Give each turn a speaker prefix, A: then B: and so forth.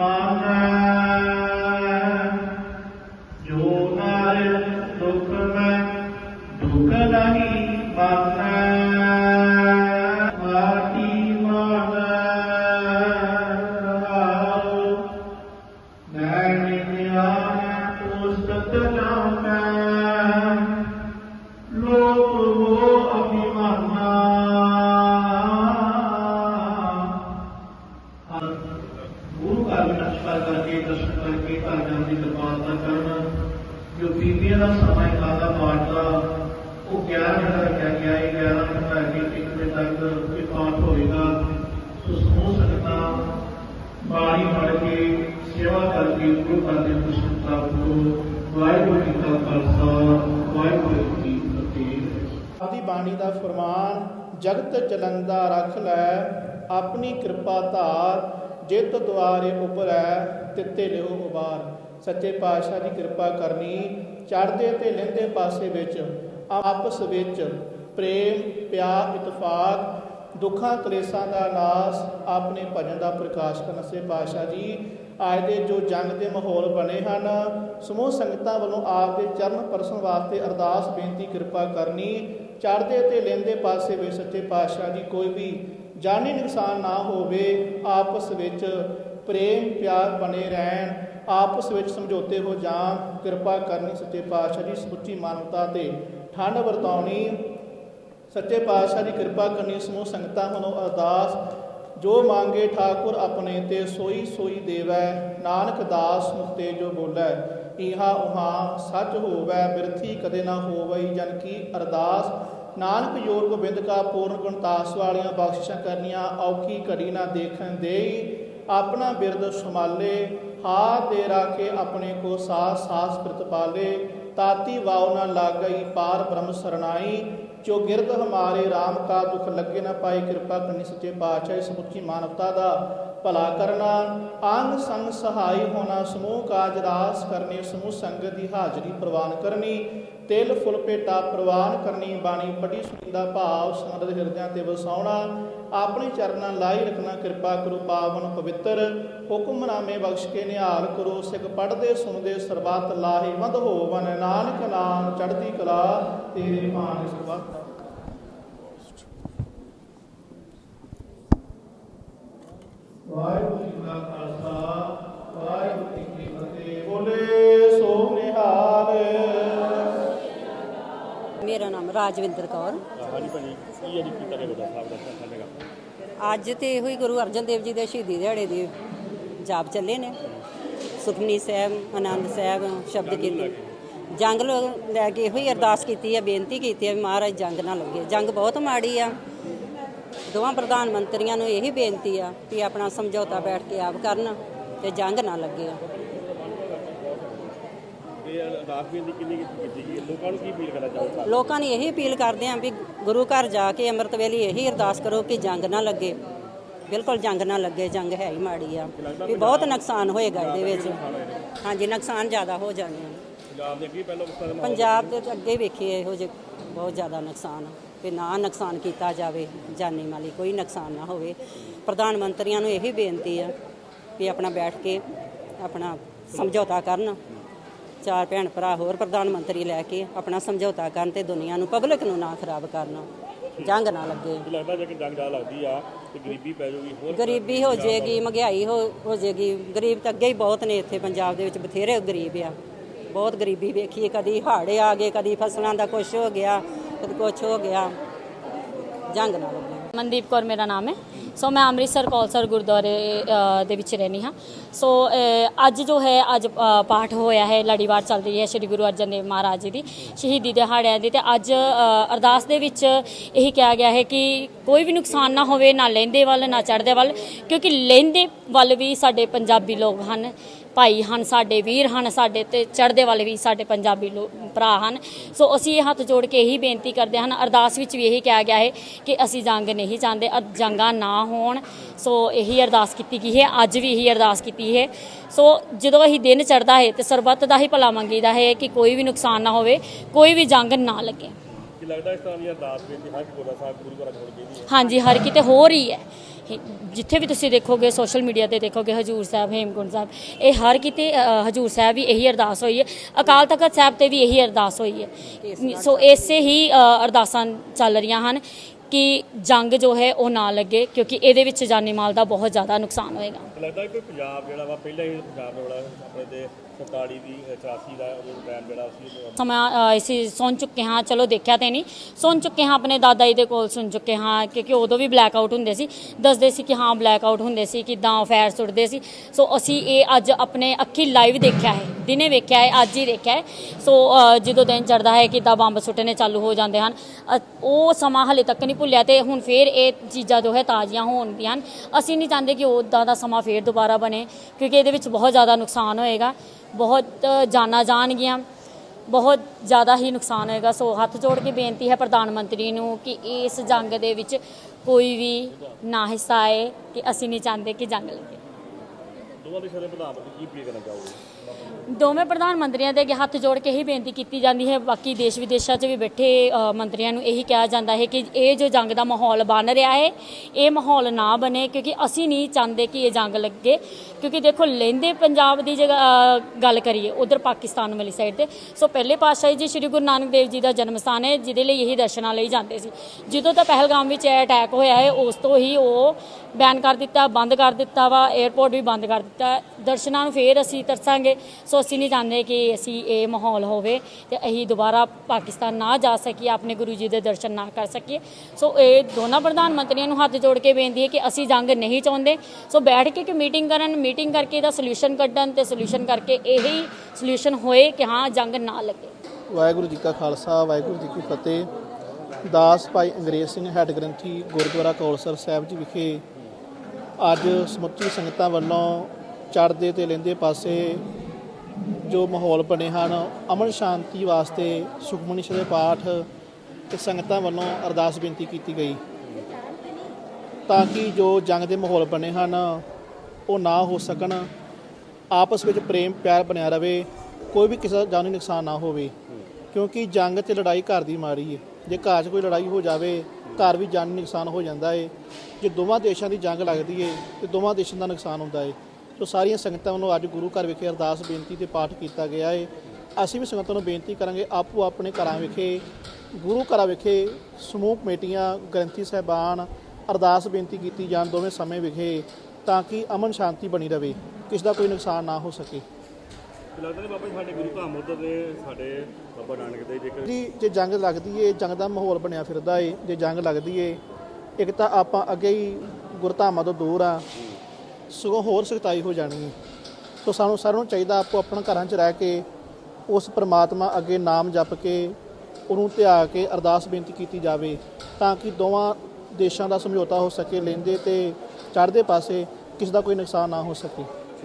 A: Amen. ਦਾ
B: ਫਰਮਾਨ, ਜਗਤ ਚਲੰਦਾ ਰਖ ਲੈ, ਆਪਣੀ ਕਿਰਪਾ ਧਾਰ ਜਿਤ ਦੁਆਰੇ ਉਪਰੈ, ਤਿੱਤੇ ਲਿਓ ਉਬਾਰ। ਸੱਚੇ ਪਾਤਸ਼ਾਹ ਦੀ ਕਿਰਪਾ ਕਰਨੀ, ਚੜ੍ਹਦੇ ਤੇ ਲਹਿੰਦੇ ਪਾਸੇ ਵਿੱਚ, ਆਪਸ ਵਿੱਚ ਪ੍ਰੇਮ, ਪਿਆਰ, ਇਤਫਾਕ, ਦੁੱਖਾਂ, ਕਲੇਸ਼ਾਂ ਦਾ ਨਾਸ ਆਪਣੇ ਭਜਨ ਦਾ ਪ੍ਰਕਾਸ਼ ਕਰਨ ਸੇ ਪਾਤਸ਼ਾਹ ਜੀ ਅੱਜ ਦੇ ਜੋ ਜੰਗ ਦੇ ਮਾਹੌਲ ਬਣੇ ਹਨ, ਸਮੂਹ ਸੰਗਤਾਂ ਵੱਲੋਂ ਆਪ ਦੇ ਚਰਨ ਪਰਸਨ ਵਾਸਤੇ ਅਰਦਾਸ, ਬੇਨਤੀ, ਕਿਰਪਾ ਕਰਨੀ ਚੜ੍ਹਦੇ ਤੇ ਲੈਂਦੇ ਪਾਸੇ ਵਿੱਚ ਸੱਚੇ ਪਾਤਸ਼ਾਹ ਦੀ ਕੋਈ ਵੀ ਜਾਨੀ ਨੁਕਸਾਨ ਨਾ ਹੋਵੇ, ਆਪਸ ਵਿੱਚ ਪ੍ਰੇਮ ਪਿਆਰ ਬਣੇ ਰਹਿਣ, ਆਪਸ ਵਿੱਚ ਸਮਝੌਤੇ ਹੋ ਜਾਣ, ਕਿਰਪਾ ਕਰਨੀ ਸੱਚੇ ਪਾਤਸ਼ਾਹ ਦੀ ਸਮੁੱਚੀ ਮਾਨਵਤਾ ਤੇ ਠੰਡ ਵਰਤਾਉਣੀ। ਸੱਚੇ ਪਾਤਸ਼ਾਹ ਦੀ ਕਿਰਪਾ ਕਰਨੀ ਸਮੂਹ ਸੰਗਤਾਂ ਵੱਲੋਂ ਅਰਦਾਸ। ਜੋ ਮੰਗੇ ਠਾਕੁਰ ਆਪਣੇ ਤੇ, ਸੋਈ ਸੋਈ ਦੇਵੈ। ਨਾਨਕ ਦਾਸ ਮੁਖਤੇ ਜੋ ਬੋਲੇ। ਇਹਾ ਉਹਾ, ਸੱਚ ਹੋਵੈ, ਬਿਰਥੀ ਕਦੇ ਨਾ ਹੋਵਈ, ਜਨ ਕੀ ਅਰਦਾਸ। ਨਾਨਕ ਜੋਰ ਗੋਬਿੰਦ ਕਾ ਪੂਰਨ ਗੁਣਤਾਸ ਵਾਲੀਆਂ ਬਖਸ਼ਿਸ਼ਾਂ ਕਰਨੀਆਂ, ਔਖੀ ਘੜੀ ਨਾ ਦੇਖਣ ਦੇਈ। ਆਪਣਾ ਬਿਰਦ ਸੰਭਾਲੇ ਹਾ ਦੇ ਕੇ ਆਪਣੇ ਕੋ ਸਾਸ ਸਾਸ ਪ੍ਰਤਪਾਲੇ ਤਾਤੀ ਵਾਉ ਨਾ ਲਾਗਈ, ਪਾਰ ਬ੍ਰਹਮ ਸਰਣਾਈ। ਜੋ ਗਿਰਦ ਹਮਾਰੇ RAM ਕਾ ਦੁਖ ਲੱਗੇ ਨਾ ਪਾਈ ਕਿਰਪਾ ਕਰਨੀ ਸੱਚੇ ਪਾਤਸ਼ਾਹ ਸਮੁੱਚੀ ਮਾਨਵਤਾ ਦਾ। ਭਲਾ ਕਰਨਾ, ਅੰਗ ਸੰਗ ਸਹਾਈ ਹੋਣਾ, ਸਮੂਹ ਕਾਜ ਰਾਸ ਕਰਨੇ, ਸਮੂਹ ਸੰਗਤ ਦੀ ਹਾਜ਼ਰੀ ਪ੍ਰਵਾਨ ਕਰਨੀ, ਤਿਲ ਫੁੱਲ ਭੇਟਾ ਪ੍ਰਵਾਨ ਕਰਨੀ, ਬਾਣੀ ਪੜੀ ਸੁਣਦਾ ਭਾਵ ਸੰਗਤ ਦੇ ਹਿਰਦਿਆਂ ਤੇ ਵਸਾਉਣਾ, ਆਪਣੇ ਚਰਨਾਂ ਲਾਈ ਰੱਖਣਾ, ਕਿਰਪਾ ਕਰੋ ਪਾਵਨ ਪਵਿੱਤਰ ਹੁਕਮਨਾਮੇ ਬਖਸ਼ ਕੇ ਨਿਹਾਲ ਕਰੋ, ਸਿੱਖ ਪੜਦੇ ਸੁਣਦੇ ਸਰਬੱਤ ਲਾਹੇਵੰਦ ਹੋਵਨ, ਨਾਨਕ ਨਾਮ ਚੜ੍ਹਦੀ ਕਲਾ, ਤੇਰੇ ਭਾਣ ਸਰਬੱਤ ਵਾਹਿਗੁਰੂ ਜੀ ਕਾ ਖਾਲਸਾ ਵਾਹਿਗੁਰੂ ਜੀ ਕੀ ਫਤਿਹ। ਬੋਲੇ ਸੋ ਨਿਹਾਲ
C: ਮੇਰਾ ਨਾਮ ਰਾਜਵਿੰਦਰ ਕੌਰ।
D: ਹਾਂਜੀ ਭਾਜੀ ਕੀ ਹੈ ਜੀ ਕੀਤਾ ਗਿਆ ਸਾਹਿਬ ਦਾ ਸਾਡਾ
C: ਅੱਜ ਤੇ ਇਹੋ ਹੀ ਗੁਰੂ ਅਰਜਨ ਦੇਵ ਜੀ ਦੇ ਸ਼ਹੀਦੀ ਦਿਹਾੜੇ ਦੇ ਜਾਪ ਚੱਲੇ ਨੇ। ਸੁਖਮਨੀ ਸਾਹਿਬ ਆਨੰਦ ਸਾਹਿਬ ਸ਼ਬਦ ਕੀਤੇ। ਜੰਗ ਲੋ- ਲੈ ਕੇ ਇਹੋ ਹੀ ਅਰਦਾਸ ਕੀਤੀ ਹੈ ਬੇਨਤੀ ਕੀਤੀ ਹੈ ਵੀ ਮਹਾਰਾਜ ਜੰਗ ਨਾ ਲੱਗੇ। ਜੰਗ ਬਹੁਤ ਮਾੜੀ ਆ। ਦੋਵਾਂ ਪ੍ਰਧਾਨ ਮੰਤਰੀਆਂ ਨੂੰ ਇਹੀ ਬੇਨਤੀ ਆ ਵੀ ਆਪਣਾ ਸਮਝੌਤਾ ਬੈਠ ਕੇ ਆਪ ਕਰਨ ਤੇ ਜੰਗ ਨਾ ਲੱਗੇ?
D: ਲੋਕਾਂ ਨੂੰ ਕੀ
C: ਇਹੀ ਅਪੀਲ ਕਰਦੇ ਆਂ ਵੀ ਗੁਰੂ ਘਰ ਜਾ ਕੇ ਅੰਮ੍ਰਿਤ ਵੇਲੇ ਇਹੀ ਅਰਦਾਸ ਕਰੋ ਕਿ ਜੰਗ ਨਾ ਲੱਗੇ। ਬਿਲਕੁਲ ਜੰਗ ਨਾ ਲੱਗੇ ਜੰਗ ਹੈ ਹੀ ਮਾੜੀ ਆ। ਵੀ ਬਹੁਤ ਨੁਕਸਾਨ ਹੋਏਗਾ ਇਹਦੇ ਵਿੱਚ। ਹਾਂਜੀ ਨੁਕਸਾਨ ਜ਼ਿਆਦਾ ਹੋ ਜਾਣੇ ਆ।
D: ਪੰਜਾਬ ਦੇ ਅੱਗੇ ਪਹਿਲਾਂ
C: ਪੰਜਾਬ ਦੇ ਅੱਗੇ ਵੇਖੀਏ ਇਹੋ ਜਿਹੇ ਬਹੁਤ ਜ਼ਿਆਦਾ ਨੁਕਸਾਨ ਵੀ ਨਾ ਨੁਕਸਾਨ ਕੀਤਾ ਜਾਵੇ ਜਾਨੀ ਮਾਲੀ ਕੋਈ ਨੁਕਸਾਨ ਨਾ ਹੋਵੇ। ਪ੍ਰਧਾਨ ਮੰਤਰੀਆਂ ਨੂੰ ਇਹੀ ਬੇਨਤੀ ਆ ਵੀ ਆਪਣਾ ਬੈਠ ਕੇ ਆਪਣਾ ਸਮਝੌਤਾ ਕਰਨ। ਚਾਰ ਭੈਣ ਭਰਾ ਹੋਰ ਪ੍ਰਧਾਨ ਮੰਤਰੀ ਲੈ ਕੇ ਆਪਣਾ ਸਮਝੌਤਾ ਕਰਨ ਤੇ ਦੁਨੀਆ ਨੂੰ ਪਬਲਿਕ ਨੂੰ ਨਾ ਖਰਾਬ ਕਰਨ। ਜੰਗ ਨਾ ਲੱਗੇ।
D: ਮੈਨੂੰ ਲੱਗਦਾ ਜੇ ਕਿ ਜੰਗ ਜ਼ਿਆਦਾ ਲੱਗਦੀ ਆ ਤੇ ਗਰੀਬੀ ਪੈ ਜਾਊਗੀ ਹੋਰ
C: ਗਰੀਬੀ ਹੋ ਜਾਏਗੀ ਮਹਿੰਗਾਈ ਹੋ ਹੋ ਜਾਏਗੀ। ਗਰੀਬ ਤਾਂ ਅੱਗੇ ਹੀ ਬਹੁਤ ਨੇ ਇੱਥੇ ਪੰਜਾਬ ਦੇ ਵਿੱਚ ਬਥੇਰੇ ਗਰੀਬ ਆ। ਬਹੁਤ ਗਰੀਬੀ ਵੇਖੀ ਕਦੀ ਹਾੜੇ ਆ ਗਏ ਕਦੀ ਫਸਲਾਂ ਦਾ ਕੁਛ ਹੋ ਗਿਆ। ਕਦੀ ਕੁਛ ਹੋ ਗਿਆ, ਜੰਗ ਨਾ ਲੱਗੇ
E: ਮਨਦੀਪ ਕੌਰ ਮੇਰਾ ਨਾਮ ਹੈ। ਸੋ ਮੈਂ ਅੰਮ੍ਰਿਤਸਰ ਕੌਲਸਰ ਗੁਰਦੁਆਰੇ ਦੇ ਵਿੱਚ ਰਹਿੰਦੀ ਹਾਂ। ਸੋ ਅੱਜ ਜੋ ਹੈ, ਅੱਜ ਪਾਠ ਹੋਇਆ ਹੈ, ਲੜੀਵਾਰ ਚੱਲ ਰਹੀ ਹੈ ਸ੍ਰੀ ਗੁਰੂ ਅਰਜਨ ਦੇਵ ਮਹਾਰਾਜ ਜੀ ਦੀ, ਸ਼ਹੀਦੀ ਦਿਹਾੜਿਆਂ ਦੀ। ਤੇ ਅੱਜ ਅਰਦਾਸ ਦੇ ਵਿੱਚ ਇਹੀ ਕਿਹਾ ਗਿਆ ਹੈ ਕਿ ਕੋਈ ਵੀ ਨੁਕਸਾਨ ਨਾ ਹੋਵੇ, ਨਾ ਲਹਿੰਦੇ ਵੱਲ, ਨਾ ਚੜ੍ਹਦੇ ਵੱਲ, ਕਿਉਂਕਿ ਲਹਿੰਦੇ ਵੱਲ ਵੀ ਸਾਡੇ ਪੰਜਾਬੀ ਲੋਕ ਹਨ। ਭਾਈ ਹਨ, ਸਾਡੇ ਵੀਰ ਹਨ, ਸਾਡੇ ਤੇ ਚੜ੍ਹਦੇ ਵਾਲੇ ਵੀ ਸਾਡੇ ਪੰਜਾਬੀ ਲੋ- ਭਰਾ ਹਨ। ਸੋ ਅਸੀਂ ਇਹ ਹੱਥ ਜੋੜ ਕੇ ਇਹੀ ਬੇਨਤੀ ਕਰਦੇ ਹਨ, ਅਰਦਾਸ ਵਿੱਚ ਵੀ ਇਹੀ ਕਿਹਾ ਗਿਆ ਹੈ ਕਿ ਅਸੀਂ ਜੰਗ ਨਹੀਂ ਚਾਹੁੰਦੇ ਅ- ਜੰਗਾਂ ਨਾ ਹੋਣ। ਸੋ ਇਹੀ ਅਰਦਾਸ ਕੀਤੀ ਗਈ ਹੈ, ਅੱਜ ਵੀ ਇਹੀ ਅਰਦਾਸ ਕੀਤੀ ਹੈ। ਸੋ ਜਦੋਂ ਅਸੀਂ ਦਿਨ ਚੜ੍ਹਦਾ ਹੈ ਤੇ ਸਰਬੱਤ ਦਾ ਹੀ ਭਲਾ ਮੰਗੀਦਾ ਹੈ ਕਿ ਕੋਈ ਵੀ ਨੁਕਸਾਨ ਨਾ ਹੋਵੇ, ਕੋਈ ਵੀ ਜੰਗ ਨਾ ਲੱਗੇ।
D: ਲੱਗਦਾ ਇਸ ਤਰ੍ਹਾਂ ਦੀਆਂ ਅਰਦਾਸ ਬੇਨਤੀ ਹਰ ਗੁਰਦਾ ਸਾਹਿਬ ਗੁਰੂ ਘਰਾਂ 'ਚ ਹੋਣੀ ਚਾਹੀਦੀ ਹੈ।
E: ਹਾਂਜੀ ਹਰ ਕਿਤੇ ਹੋ ਰਹੀ ਹੈ। ਜਿੱਥੇ ਵੀ ਤੁਸੀਂ ਦੇਖੋਗੇ ਸੋਸ਼ਲ ਮੀਡੀਆ ਤੇ ਦੇਖੋਗੇ ਹਜੂਰ ਸਾਹਿਬ ਹੇਮਕੁੰਟ ਸਾਹਿਬ ਇਹ ਹਰ ਕਿਤੇ ਹਜੂਰ ਸਾਹਿਬ ਵੀ ਇਹੀ ਅਰਦਾਸ ਹੋਈ ਹੈ। ਅਕਾਲ ਤਖਤ ਸਾਹਿਬ ਤੇ ਵੀ ਇਹੀ ਅਰਦਾਸ ਹੋਈ ਹੈ। ਸੋ ਇਸੇ ਹੀ ਅਰਦਾਸਾਂ ਚੱਲ ਰਹੀਆਂ ਹਨ ਕਿ ਜੰਗ ਜੋ ਹੈ ਉਹ ਨਾ ਲੱਗੇ ਕਿਉਂਕਿ ਇਹਦੇ ਵਿੱਚ ਜਾਨੀ ਮਾਲ ਦਾ ਬਹੁਤ ਜ਼ਿਆਦਾ ਨੁਕਸਾਨ ਹੋਏਗਾ।
D: ਤੇ ਲੱਗਦਾ ਕਿ ਪੰਜਾਬ ਜਿਹੜਾ ਵਾ ਪਹਿਲਾਂ ਹੀ ਪੰਜਾਬ ਦੇ ਬੜਾ ਆਪਣੇ ਦੇ 47 ਦੀ 84 ਦਾ ਉਹ ਟਾਈਮ ਜਿਹੜਾ ਸੀ
E: ਸਮਾਂ ਅਸੀਂ ਸੁਣ ਚੁੱਕੇ ਹਾਂ, ਚਲੋ ਦੇਖਿਆ ਤੇ ਨਹੀਂ। ਸੁਣ ਚੁੱਕੇ ਹਾਂ ਆਪਣੇ ਦਾਦਾ ਜੀ ਦੇ ਕੋਲ ਸੁਣ ਚੁੱਕੇ ਹਾਂ, ਕਿਉਂਕਿ ਉਦੋਂ ਵੀ ਬਲੈਕ ਆਊਟ ਹੁੰਦੇ ਸੀ। ਦੱਸਦੇ ਸੀ ਕਿ ਹਾਂ ਬਲੈਕ ਆਊਟ ਹੁੰਦੇ ਸੀ, ਕਿਦਾਂ ਅਫੇਅਰ ਸੁੱਟਦੇ ਸੀ। ਸੋ ਅਸੀਂ ਇਹ ਅੱਜ ਆਪਣੇ ਅੱਖੀ ਲਾਈਵ ਦੇਖਿਆ ਹੈ, ਦਿਨੇ ਵੇਖਿਆ ਹੈ, ਅੱਜ ਹੀ ਦੇਖਿਆ ਹੈ। ਸੋ ਜਦੋਂ ਦਿਨ ਚੜਦਾ ਹੈ ਕਿਦਾਂ ਬੰਬ ਸੁੱਟਣੇ ਚਾਲੂ ਹੋ ਜਾਂਦੇ ਹਨ ਉਹ ਸਮਾਂ ਹਲੇ ਤੱਕ ਨਹੀਂ ਭੁੱਲਿਆ ਤੇ ਹੁਣ ਫੇਰ ਇਹ ਚੀਜ਼ਾਂ ਜੋ ਹੈ ਤਾਜ਼ੀਆਂ ਹੋਣਗੀਆਂ ਹਨ। ਅਸੀਂ ਨਹੀਂ ਚਾਹੁੰਦੇ ਕਿ ਉੱਦਾਂ ਦਾ ਸਮਾਂ ਫੇਰ ਦੁਬਾਰਾ ਬਣੇ, ਕਿਉਂਕਿ ਇਹਦੇ ਵਿੱਚ ਬਹੁਤ ਜ਼ਿਆਦਾ ਨੁਕਸਾਨ ਹੋਏਗਾ। ਬਹੁਤ ਜਾਨਾਂ ਜਾਣਗੀਆਂ। ਬਹੁਤ ਜ਼ਿਆਦਾ ਹੀ ਨੁਕਸਾਨ ਹੋਏਗਾ। ਸੋ ਹੱਥ ਜੋੜ ਕੇ ਬੇਨਤੀ ਹੈ ਪ੍ਰਧਾਨ ਮੰਤਰੀ ਨੂੰ ਕਿ ਇਸ ਜੰਗ ਦੇ ਵਿੱਚ ਕੋਈ ਵੀ ਨਾ ਹਿੱਸਾ ਆਏ, ਕਿ ਅਸੀਂ ਨਹੀਂ ਚਾਹੁੰਦੇ ਕਿ ਜੰਗ ਲੱਗੇ।
D: ਦੋਵਾਂ ਦੇਸ਼ਾਂ ਦੇ ਪ੍ਰਧਾਨ ਮੰਤਰੀ ਕੀ ਅਪੀਲ ਕਰਨਾ ਚਾਹੋਗੇ?
E: ਦੋਵੇਂ ਪ੍ਰਧਾਨ ਮੰਤਰੀਆਂ ਦੇ ਅੱਗੇ ਹੱਥ ਜੋੜ ਕੇ ਹੀ ਬੇਨਤੀ ਕੀਤੀ ਜਾਂਦੀ ਹੈ। ਬਾਕੀ ਦੇਸ਼ ਵਿਦੇਸ਼ਾਂ 'ਚ ਵੀ ਬੈਠੇ ਮੰਤਰੀਆਂ ਨੂੰ ਇਹੀ ਕਿਹਾ ਜਾਂਦਾ ਹੈ ਕਿ ਇਹ ਜੋ ਜੰਗ ਦਾ ਮਾਹੌਲ ਬਣ ਰਿਹਾ ਹੈ, ਇਹ ਮਾਹੌਲ ਨਾ ਬਣੇ ਕਿਉਂਕਿ ਅਸੀਂ ਨਹੀਂ ਚਾਹੁੰਦੇ ਕਿ ਇਹ ਜੰਗ ਲੱਗੇ। ਕਿਉਂਕਿ ਦੇਖੋ ਲਹਿੰਦੇ ਪੰਜਾਬ ਦੀ ਜਗ੍ਹਾ ਗੱਲ ਕਰੀਏ, ਉਧਰ ਪਾਕਿਸਤਾਨ ਵਾਲੀ ਸਾਈਡ ਤੇ। ਸੋ ਪਹਿਲੇ ਪਾਤਸ਼ਾਹੀ ਜੀ ਸ੍ਰੀ ਗੁਰੂ ਨਾਨਕ ਦੇਵ ਜੀ ਦਾ ਜਨਮ ਸਥਾਨ ਹੈ, ਜਿਹਦੇ ਲਈ ਇਹੀ ਦਰਸ਼ਨਾਂ ਲਈ ਜਾਂਦੇ ਸੀ। ਜਦੋਂ ਤਾਂ ਪਹਿਲਗਾਮ ਵਿੱਚ ਇਹ ਅਟੈਕ ਹੋਇਆ ਹੈ, ਉਸ ਤੋਂ ਹੀ ਉਹ ਬੈਨ ਕਰ ਦਿੱਤਾ, ਬੰਦ ਕਰ ਦਿੱਤਾ ਵਾ 에어ਪੋਰਟ ਵੀ ਬੰਦ ਕਰ ਦਿੱਤਾ। ਦਰਸ਼ਨਾਂ ਨੂੰ ਫੇਰ ਅਸੀਂ ਤਰਸਾਂਗੇ। ਸੋ ਅਸੀਂ ਨਹੀਂ ਚਾਹੁੰਦੇ ਕਿ ਅਸੀਂ ਇਹ ਮਾਹੌਲ ਹੋਵੇ ਤੇ ਅਸੀਂ ਦੁਬਾਰਾ ਪਾਕਿਸਤਾਨ ਨਾ ਜਾ ਸਕੀਏ, ਆਪਣੇ ਗੁਰੂ ਜੀ ਦੇ ਦਰਸ਼ਨ ਨਾ ਕਰ ਸਕੀਏ। ਸੋ ਇਹ ਦੋਨਾਂ ਪ੍ਰਧਾਨ ਮੰਤਰੀਆਂ ਨੂੰ ਹੱਥ ਜੋੜ ਕੇ ਬੇਨਤੀ ਹੈ ਕਿ ਅਸੀਂ ਜੰਗ ਨਹੀਂ ਚਾਹੁੰਦੇ। ਸੋ ਬੈਠ ਕੇ ਕਿ ਮੀਟਿੰਗ ਕਰਨ ਮੀਟਿੰਗ ਕਰਕੇ ਇਹਦਾ ਸੋਲੂਸ਼ਨ ਕੱਢਣ ਤੇ ਸੋਲੂਸ਼ਨ ਕਰਕੇ ਇਹੀ ਸੋਲੂਸ਼ਨ ਹੋਏ ਕਿ ਹਾਂ, ਜੰਗ ਨਾ ਲੱਗੇ।
B: ਵਾਹਿਗੁਰੂ ਜੀ ਕਾ ਖਾਲਸਾ, ਵਾਹਿਗੁਰੂ ਜੀ ਕੀ ਫਤਿਹ। ਦਾਸ ਭਾਈ ਅੰਗਰੇਜ਼ ਸਿੰਘ ਹੈੱਡ ਗ੍ਰੰਥੀ ਗੁਰਦੁਆਰਾ ਕੌਲਸਰ ਸਾਹਿਬ ਜੀ ਵਿਖੇ ਅੱਜ ਸਮੁੱਚੀ ਸੰਗਤਾਂ ਵੱਲੋਂ ਚੜ੍ਹਦੇ ਤੇ ਲੈਂਦੇ ਪਾਸੇ ਜੋ ਮਾਹੌਲ ਬਣੇ ਹਨ, ਅਮਨ ਸ਼ਾਂਤੀ ਵਾਸਤੇ ਸੁਖਮਨੀ ਸਾਹਿਬ ਦੇ ਪਾਠ ਤੇ ਸੰਗਤਾਂ ਵੱਲੋਂ ਅਰਦਾਸ ਬੇਨਤੀ ਕੀਤੀ ਗਈ। ਤਾਂ ਕਿ ਜੋ ਜੰਗ ਦੇ ਮਾਹੌਲ ਬਣੇ ਹਨ, ਉਹ ਨਾ ਹੋ ਸਕਣ, ਆਪਸ ਵਿੱਚ ਪ੍ਰੇਮ ਪਿਆਰ ਬਣਿਆ ਰਵੇ, ਕੋਈ ਵੀ ਕਿਸੇ ਦਾ ਜਾਨੀ ਨੁਕਸਾਨ ਨਾ ਹੋਵੇ। ਕਿਉਂਕਿ ਜੰਗ ਤੇ ਲੜਾਈ ਘਰ ਦੀ ਮਾਰੀ ਹੈ ਜੇ ਘਰ 'ਚ ਕੋਈ ਲੜਾਈ ਹੋ ਜਾਵੇ, ਘਰ ਵੀ ਜਾਨੀ ਨੁਕਸਾਨ ਹੋ ਜਾਂਦਾ ਏ। ਜੇ ਦੋਵਾਂ ਦੇਸ਼ਾਂ ਦੀ ਜੰਗ ਲੱਗਦੀ ਹੈ ਤੇ ਦੋਵਾਂ ਦੇਸ਼ਾਂ ਦਾ ਨੁਕਸਾਨ ਹੁੰਦਾ ਏ। ਸੋ ਸਾਰੀਆਂ ਸੰਗਤਾਂ ਵੱਲੋਂ ਅੱਜ ਗੁਰੂ ਘਰ ਵਿਖੇ ਅਰਦਾਸ ਬੇਨਤੀ ਤੇ ਪਾਠ ਕੀਤਾ ਗਿਆ ਹੈ ਅਸੀਂ ਵੀ ਸੰਗਤਾਂ ਨੂੰ ਬੇਨਤੀ ਕਰਾਂਗੇ ਆਪੋ ਆਪਣੇ ਘਰਾਂ ਵਿਖੇ ਗੁਰੂ ਘਰਾਂ ਵਿਖੇ ਸਮੂਹ ਕਮੇਟੀਆਂ ਗ੍ਰੰਥੀ ਸਾਹਿਬਾਨ ਅਰਦਾਸ ਬੇਨਤੀ ਕੀਤੀ ਜਾਣ ਦੋਵੇਂ ਸਮੇਂ ਵਿਖੇ ਤਾਂ ਕਿ ਅਮਨ ਸ਼ਾਂਤੀ ਬਣੀ ਰਵੇ ਕਿਸ ਦਾ ਕੋਈ ਨੁਕਸਾਨ ਨਾ ਹੋ ਸਕੇ।
D: ਲੱਗਦਾ ਬਾਬਾ ਜੀ ਸਾਡੇ ਗੁਰੂ ਧਾਮ ਉੱਧਰ ਦੇ ਸਾਡੇ ਬਾਬਾ ਨਾਨਕ ਦੇ ਜੇਕਰ
B: ਜੀ ਜੇ ਜੰਗ ਲੱਗਦੀ ਏ ਜੰਗ ਦਾ ਮਾਹੌਲ ਬਣਿਆ ਫਿਰਦਾ ਏ ਜੇ ਜੰਗ ਲੱਗਦੀ ਏ ਇੱਕ ਤਾਂ ਆਪਾਂ ਅੱਗੇ ਹੀ ਗੁਰਧਾਮਾਂ ਤੋਂ ਦੂਰ ਆ। ਸਗੋਂ ਹੋਰ ਸਖਤਾਈ ਹੋ ਜਾਣੀ ਹੈ। ਸੋ ਸਾਨੂੰ ਸਾਰਿਆਂ ਨੂੰ ਚਾਹੀਦਾ ਆਪੋ ਆਪਣਾ ਘਰਾਂ 'ਚ ਰਹਿ ਕੇ ਉਸ ਪ੍ਰਮਾਤਮਾ ਅੱਗੇ ਨਾਮ ਜਪ ਕੇ ਉਹਨੂੰ ਧਿਆ ਕੇ ਅਰਦਾਸ ਬੇਨਤੀ ਕੀਤੀ ਜਾਵੇ ਤਾਂ ਕਿ ਦੋਵਾਂ ਦੇਸ਼ਾਂ ਦਾ ਸਮਝੌਤਾ ਹੋ ਸਕੇ, ਲੈਂਦੇ ਤੇ ਚੜ੍ਹਦੇ ਪਾਸੇ ਕਿਸੇ ਦਾ ਕੋਈ ਨੁਕਸਾਨ ਨਾ ਹੋ ਸਕੇ।